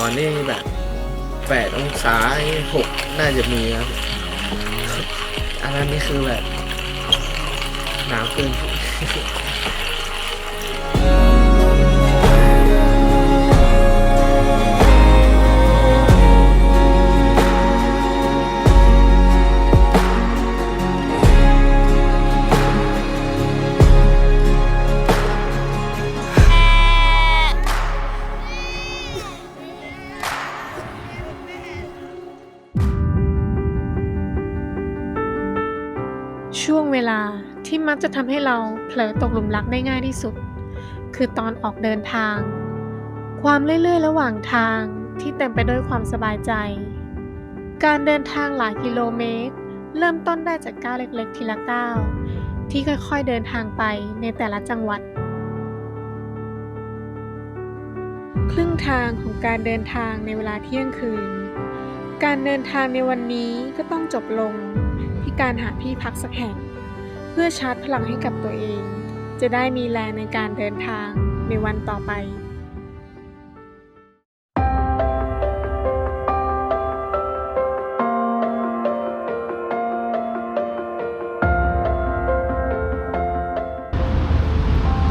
อนนี่แบบแปดองศาหกน่าจะมีครับ อันนั้นนี่คือแบบหนาวเกิน เวลาที่มักจะทำให้เราเผลอตกหลุมรักได้ง่ายที่สุด คือตอนออกเดินทาง ความเรื่อยๆ ระหว่างทางที่เต็มไปด้วยความสบายใจ การเดินทางหลายกิโลเมตร เริ่มต้นได้จากก้าวเล็กๆ ทีละก้าวที่ค่อยๆเดินทางไปในแต่ละจังหวัด ครึ่งทางของการเดินทางในเวลาเที่ยงคืน การเดินทางในวันนี้ก็ต้องจบลงที่การหาที่พักสักแห่ง พื่อชาร์จพลังให้กับตัวเอง จะได้มีแรงในการเดินทางในวันต่อไป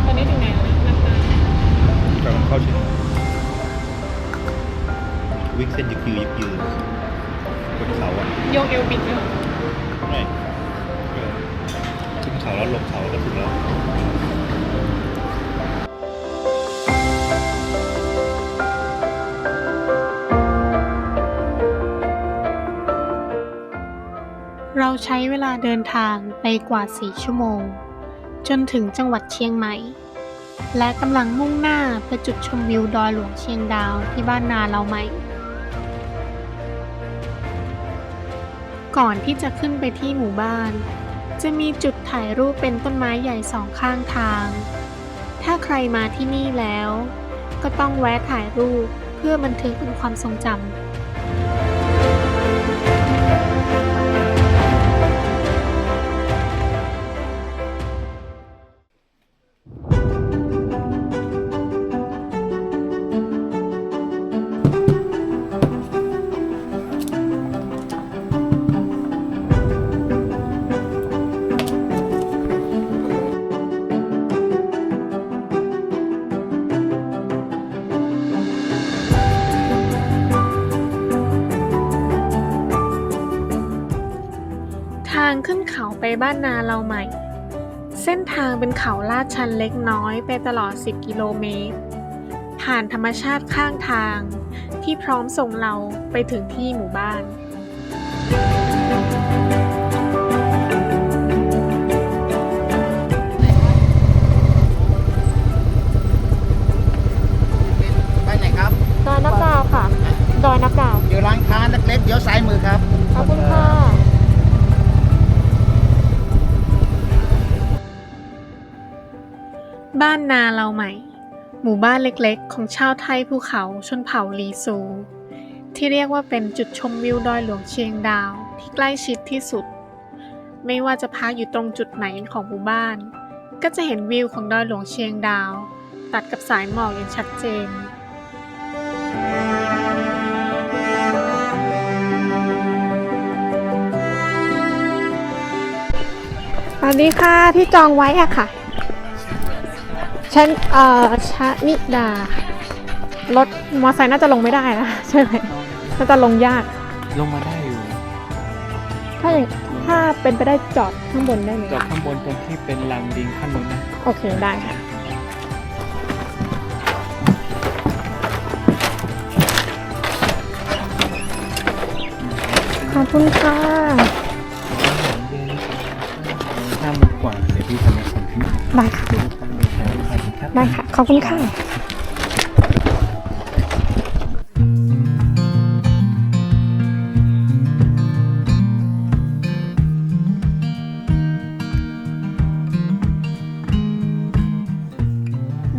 ตอนนี้ถึงไหนแล้วนะกำลังเข้าถึงวิ่งเส้นยึกยือยึกยือ บนเขาอะ โยกเอวบิดเลย ไม่เออขึ้น เขาแล้วลงเขาก็ถึงแล้วเราใช้เวลาเดินทางไปกว่า 4 ชั่วโมง จนถึงจังหวัดเชียงใหม่ และกำลังมุ่งหน้าไปจุดชมวิวดอยหลวงเชียงดาวที่บ้านนาเราใหม่ ก่อนที่จะขึ้นไปที่หมู่บ้าน จะมีจุดถ่ายรูปเป็นต้นไม้ใหญ่สองข้างทาง ถ้าใครมาที่นี่แล้ว ก็ต้องแวะถ่ายรูปเพื่อบันทึกเป็นความทรงจำ บ้านนาเราใหม่ เส้นทางเป็นเขาลาดชันเล็กน้อยไปตลอด 10 กิโลเมตร ผ่านธรรมชาติข้างทางที่พร้อมส่งเราไปถึงที่หมู่บ้านไปไหนครับ ดอยนับดาวค่ะ ดอยนับดาว อยู่ร้านค้าเล็กๆเดี๋ยวซ้ายมือครับ ขอบคุณค่ะ บ้านนาเราใหม่ หมู่บ้านเล็กๆ ของชาวไทยภูเขาชนเผ่าลีซู ที่เรียกว่าเป็นจุดชมวิวดอยหลวงเชียงดาวที่ใกล้ชิดที่สุด ไม่ว่าจะพักอยู่ตรงจุดไหนของหมู่บ้าน ก็จะเห็นวิวของดอยหลวงเชียงดาว ตัดกับสายหมอกอย่างชัดเจนสวัสดีค่ะที่จองไว้อะค่ะ ฉันเอ่อชะนิดารถมอไซค์น่าจะลงไม่ได้นะใช่ไหมน่าจะลงยาก ลงมาได้อยู่ถ้าอย่างถ้าเป็นไปได้จอดข้างบนได้ไหมจอดข้างบนตรงที่เป็นลานดิงข้างบนนะโอเคได้ค่ะขอบคุณค่ะห้าโมงกว่าเดี๋ยวพี่ทำให้คนขึ้นได้ค่ะ คุณครับ ได้ค่ะ ขอบคุณค่ะ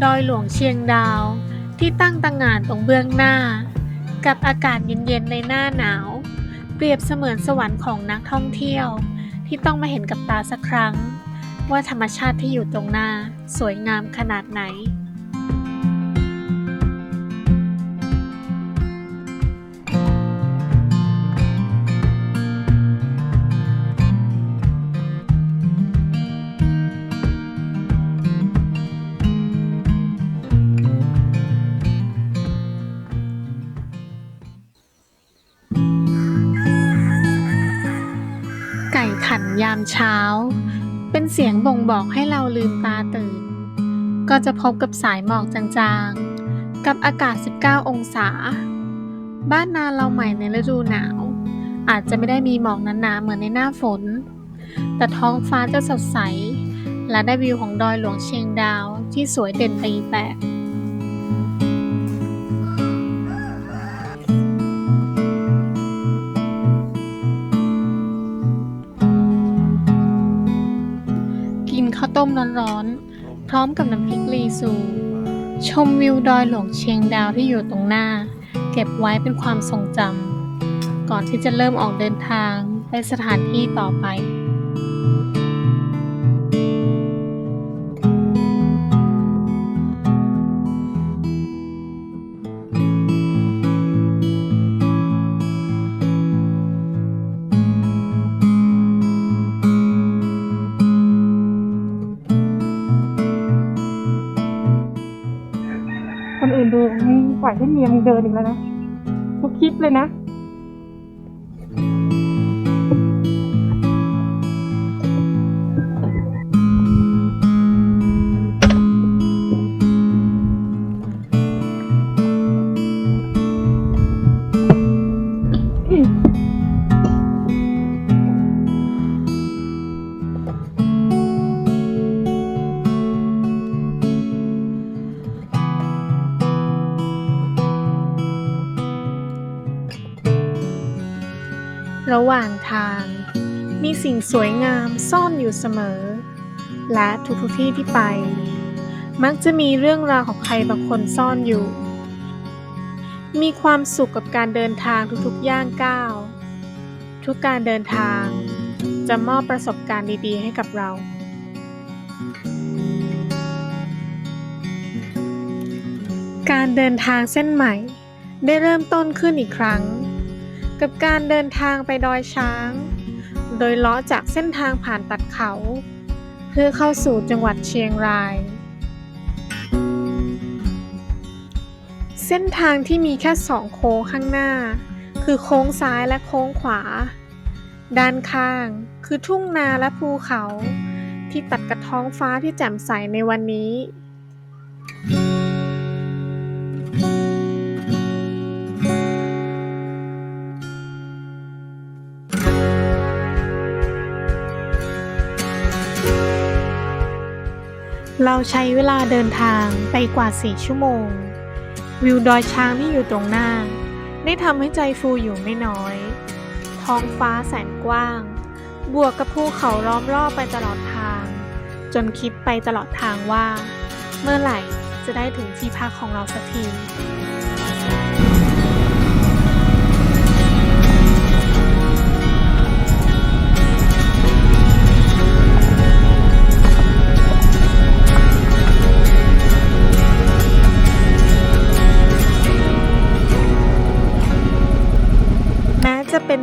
ดอยหลวงเชียงดาวที่ตั้งตังงานตรงเบื้องหน้า กับอากาศเย็นๆในหน้าหนาว เปรียบเสมือนสวรรค์ของนักท่องเที่ยว ที่ต้องมาเห็นกับตาสักครั้ง ว่าธรรมชาติที่อยู่ตรงหน้า สวยงามขนาดไหน ไก่ขันยามเช้า เสียงบ่งบอกให้เราลืมตาตื่น ก็จะพบกับสายหมอกจางๆ กับอากาศ 19 องศา บ้านนาเราใหม่ในฤดูหนาว อาจจะไม่ได้มีหมอกหนาๆเหมือนในหน้าฝน แต่ท้องฟ้าจะสดใส และได้วิวของดอยหลวงเชียงดาวที่สวยเด่นไปอีกแบบ ต้มร้อนๆ พร้อมกับน้ำพริกลีซู ชมวิวดอยหลวงเชียงดาวที่อยู่ตรงหน้า เก็บไว้เป็นความทรงจำก่อนที่จะเริ่มออกเดินทางไปสถานที่ต่อไป นอีกแล้วนะทุกคลิปเลยนะระ สิ่งสวยงามซ่อนอยู่เสมอ และทุกๆที่ที่ไป มักจะมีเรื่องราวของใครบางคนซ่อนอยู่ มีความสุขกับการเดินทางทุกๆย่างก้าว ทุกการเดินทางจะมอบประสบการณ์ดีๆ ให้กับเราการเดินทางเส้นใหม่ ได้เริ่มต้นขึ้นอีกครั้ง กับการเดินทางไปดอยช้าง โดยเลาะจากเส้นทางผ่านตัดเขา เพื่อเข้าสู่จังหวัดเชียงราย เส้นทางที่มีแค่สองโค้งข้างหน้า คือโค้งซ้ายและโค้งขวา ด้านข้างคือทุ่งนาและภูเขา ที่ตัดกับท้องฟ้าที่แจ่มใสในวันนี้ เราใช้เวลาเดินทางไปกว่า 4 ชั่วโมง วิวดอยช้างที่อยู่ตรงหน้า ได้ทำให้ใจฟูอยู่ไม่น้อย ท้องฟ้าแสนกว้าง บวกกับภูเขาล้อมรอบไปตลอดทาง จนคิดไปตลอดทางว่า เมื่อไหร่จะได้ถึงที่พักของเราสักที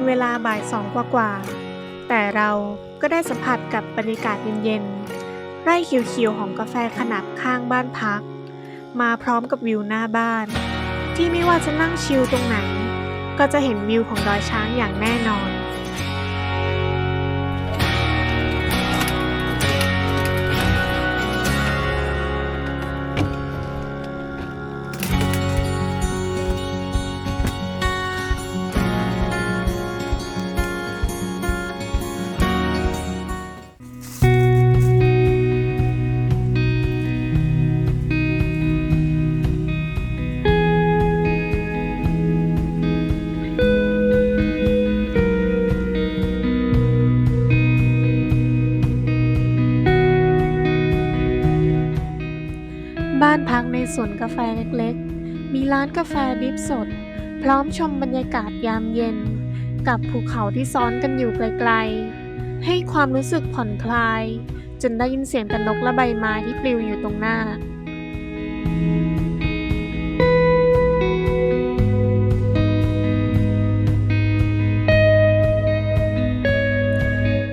เวลาบ่ายสองกว่าๆ แต่เราก็ได้สัมผัสกับบรรยากาศเย็นๆ ไร่เขียวๆ ของกาแฟขนาบข้างบ้านพัก มาพร้อมกับวิวหน้าบ้าน ที่ไม่ว่าจะนั่งชิลตรงไหน ก็จะเห็นวิวของดอยช้างอย่างแน่นอนานพักในสวนกาแฟเล็กๆ มีร้านกาแฟดิบสด พร้อมชมบรรยากาศยามเย็น กับภูเขาที่ซ้อนกันอยู่ไกลๆ ให้ความรู้สึกผ่อนคลาย จนได้ยินเสียงแต่นกและใบไม้ที่ปลิวอยู่ตรงหน้า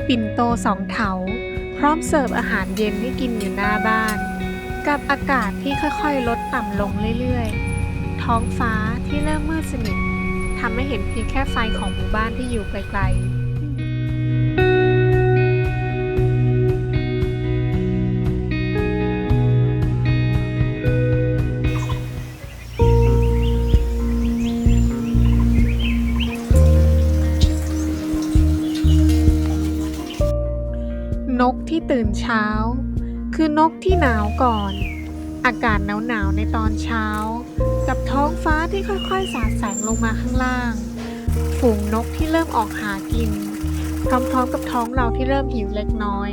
ปิ่นโตสองเถา พร้อมเสิร์ฟอาหารเย็นให้กินอยู่หน้าบ้าน กับอากาศที่ค่อยๆ ลดต่ำลงเรื่อยๆ ท้องฟ้าที่เริ่มมืดสนิททำให้เห็นเพียงแค่ไฟของหมู่บ้านที่อยู่ไกลๆนกที่ตื่นเช้า คือนกที่หนาวก่อน อากาศหนาวๆในตอนเช้า กับท้องฟ้าที่ค่อยๆ สาดแสงลงมาข้างล่าง ฝูงนกที่เริ่มออกหากิน พร้อมๆกับท้องเราที่เริ่มหิวเล็กน้อย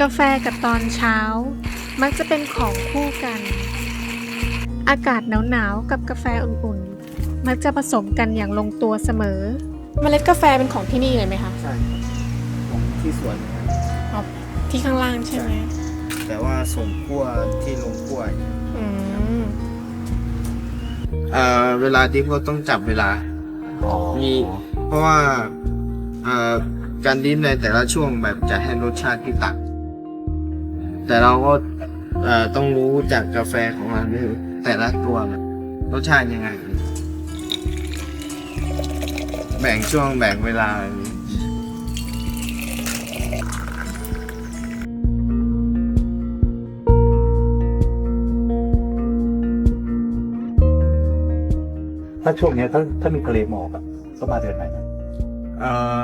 กาแฟกับตอนเช้า มักจะเป็นของคู่กัน อากาศหนาวๆกับกาแฟอุ่นๆ มักจะผสมกันอย่างลงตัวเสมอ เมล็ดกาแฟเป็นของที่นี่เลยไหมคะใช่ของที่สวนนะครับที่ข้างล่างใช่ไหมแต่ว่าส่งคั่วที่ลงคั่วอืมเอ่อเวลาดิฟก็ต้องจับเวลา มีเพราะว่าเอ่อการดิฟในแต่ละช่วงแบบจะให้รสชาติที่ต่าง แต่เราก็เอ่อต้องรู้จากกาแฟของเราด้วยแต่ละตัวแบบรสชาติยังไง แบ่งช่วงแบ่งเวลาแบบนี้ ถ้าช่วงเนี้ยถ้าถ้ามีทะเลหมอกอะก็มาเดือนไหนเอ่อ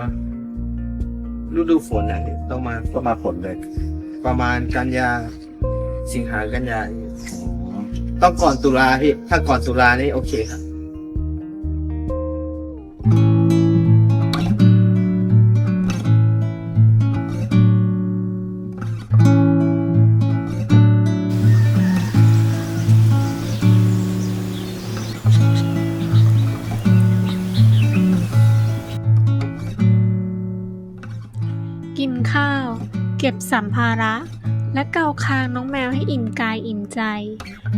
ฤดูฝนนะต้องมาก็มาฝนเลย ประมาณกันยาสิงหากันยาต้องก่อนตุลาพี่ถ้าก่อนตุลานี่โอเคครับ สัมภาระ และเกาคางน้องแมวให้อิ่มกายอิ่มใจ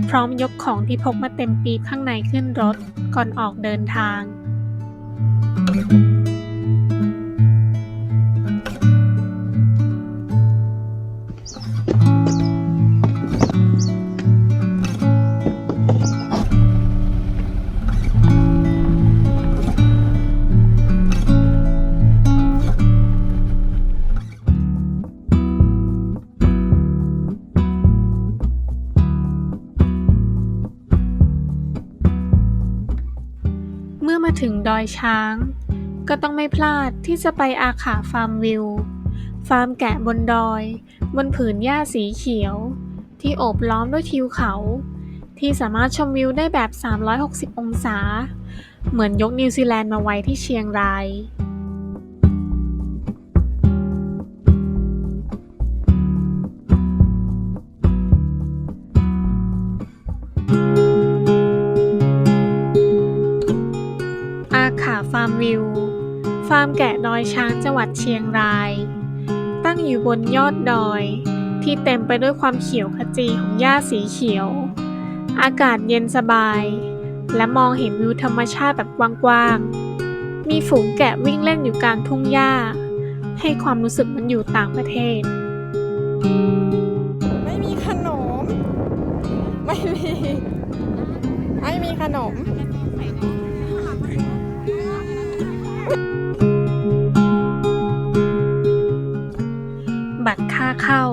พร้อมยกของที่พกมาเต็มปีบข้างในขึ้นรถก่อนออกเดินทาง เมื่อมาถึงดอยช้าง ก็ต้องไม่พลาดที่จะไปอาขาฟาร์มวิว ฟาร์มแกะบนดอย บนผืนหญ้าสีเขียว ที่โอบล้อมด้วยทิวเขา ที่สามารถชมวิวได้แบบ 360 องศา เหมือนยกนิวซีแลนด์มาไว้ที่เชียงราย ขาฟาร์มวิว ฟาร์มแกะดอยช้างจังหวัดเชียงราย ตั้งอยู่บนยอดดอย ที่เต็มไปด้วยความเขียวขจีของหญ้าสีเขียว อากาศเย็นสบาย และมองเห็นวิวธรรมชาติแบบกว้างๆ มีฝูงแกะวิ่งเล่นอยู่กลางทุ่งหญ้า ให้ความรู้สึกมันอยู่ต่างประเทศ ไม่มีขนม ไม่มี ไม่มีขนมาเข้า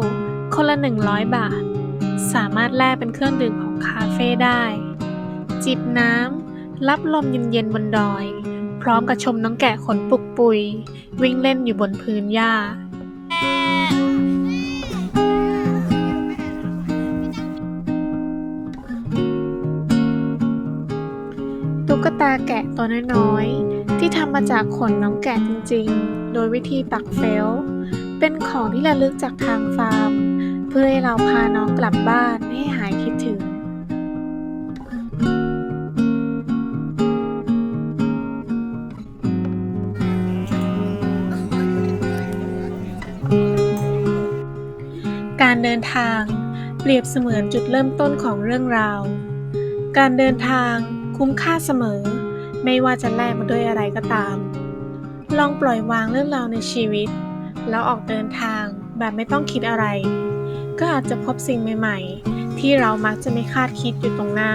คนละ 100 บาท สามารถแลกเป็นเครื่องดื่มของคาเฟ่ได้ จิบน้ำ รับลมเย็นๆบนดอย พร้อมกับชมน้องแกะขนปุกปุย วิ่งเล่นอยู่บนพื้นหญ้าตุ๊กตาแกะตัวน้อยๆ ที่ทำมาจากขนน้องแกะจริงๆ โดยวิธีปักเฟล เป็นของที่ระลึกจากทางฟาร์ม เพื่อให้เราพาน้องกลับบ้านให้หายคิดถึงการเดินทางเปรียบเสมือนจุดเริ่มต้นของเรื่องราว การเดินทางคุ้มค่าเสมอ ไม่ว่าจะแลกมาด้วยอะไรก็ตาม ลองปล่อยวางเรื่องราวในชีวิต แล้วออกเดินทางแบบไม่ต้องคิดอะไร ก็อาจจะพบสิ่งใหม่ๆ ที่เรามักจะไม่คาดคิดอยู่ตรงหน้า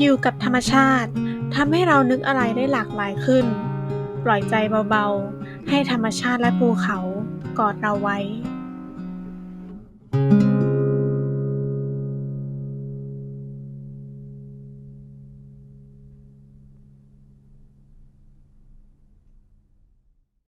อยู่กับธรรมชาติทำให้เรานึกอะไรได้หลากหลายขึ้น ปล่อยใจเบาๆ ให้ธรรมชาติและภูเขากอดเราไว้